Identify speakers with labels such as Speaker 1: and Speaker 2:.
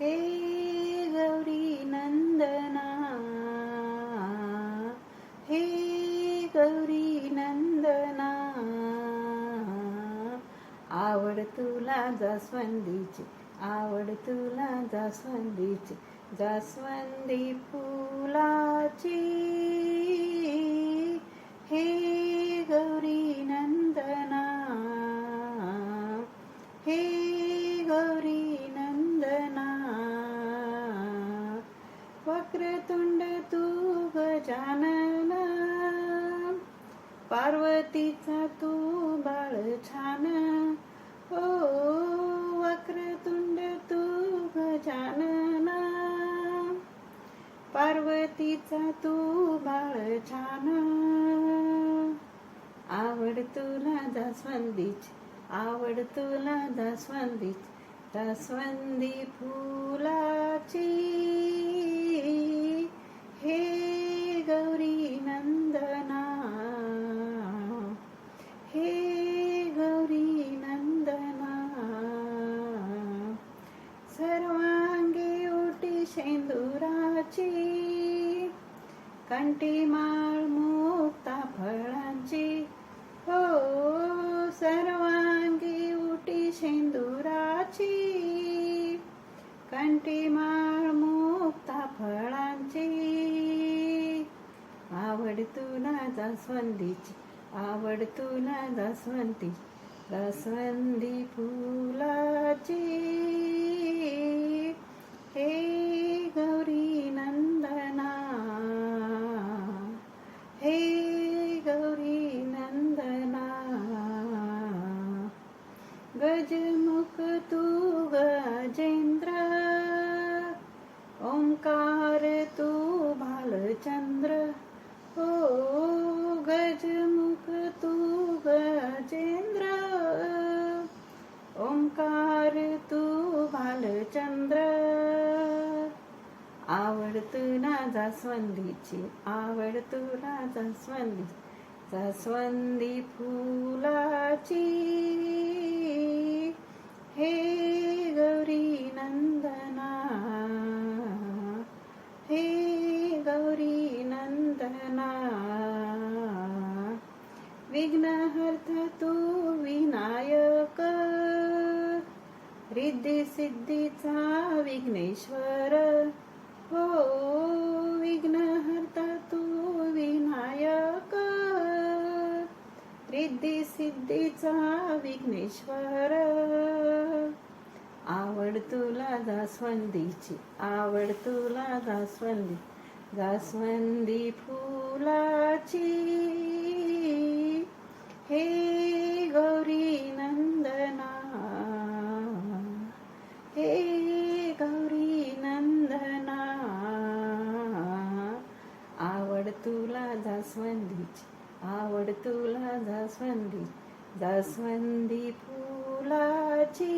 Speaker 1: हे गौरी नंदना हे गौरी नंदना आवड तुला जास्वंदीची आवड तुला जास्वंदीची जास्वंदी फुलाची गजानन पार्वतीचा तू बाळ छान. ओ वक्रतुंड तू गजानन. पार्वतीचा तू बाळ छान. आवड तुला जास्वंदीच आवड तुला जास्वंदीच जास्वंदी फुलाची. शेंदुराची कंटी माळ मुक्ता फळांची. हो सर्वांगी उटी शेंदुराची कंटी माळ मुक्ता फळांची. आवड तुला जास्वंदीची आवड तुला जास्वंदी जास्वंदी फुलाची. चंद्र ओ गजमुख तू गजेंद्र। ओंकार तू भालचंद्र आवडत ना जास्वंदीची आवड तुला जास्वंदी जास्वंदी फुलाची। हे विघ्नहर्थ तू विनायक. रिद्धी सिद्धीचा विघ्नेश्वर. हो विघ्नहर्ता तू विनायक. रिद्धी सिद्धीचा विघ्नेश्वर. आवड तुला जास्वंदीची आवड तुला जास्वंदी जास्वंदी फुलाची. हे गौरी नंदना हे गौरी नंदना आवड तुला जास्वंदीची आवड तुला जास्वंदी जास्वंदी फुलाची